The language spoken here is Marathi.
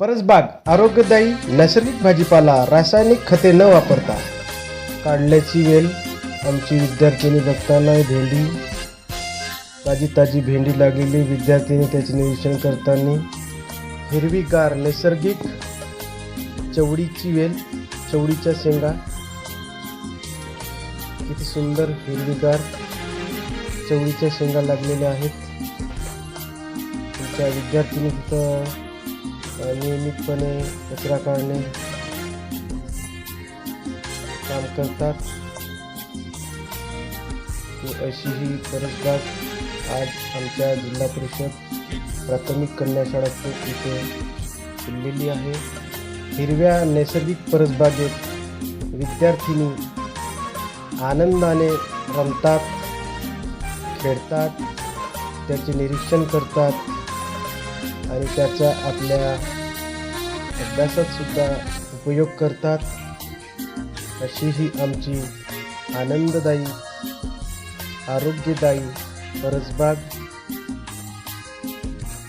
परसबाग आरोग्यदायी नैसर्गिक भाजीपाला रासायनिक खते न वापरता. काढल्याची वेल आमची विद्यार्थिनी बघताना भेंडी ताजी ताजी भेंडी लागलेली विद्यार्थिनी त्याचे निरीक्षण करताना. हिरवीगार नैसर्गिक चवडीची वेल चवडीच्या शेंगा. किती सुंदर हिरवीगार चवळीच्या शेंगा लागलेल्या आहेत. तुमच्या विद्यार्थिनी तिथं नियमितपणे कचरा काढणे काम करतात. अशी ही परसबाग आज आमच्या जिल्हा परिषद प्राथमिक कन्या शाळा इथे खुललेली आहे. हिरव्या नैसर्गिक परसबागेत विद्यार्थिनी आनंदाने रमतात खेळतात त्याचे निरीक्षण करतात. आणि त्याचा आपल्या अभ्यासात सुद्धा उपयोग करतात. अशी ही आमची आनंददायी आरोग्यदायी परसबाग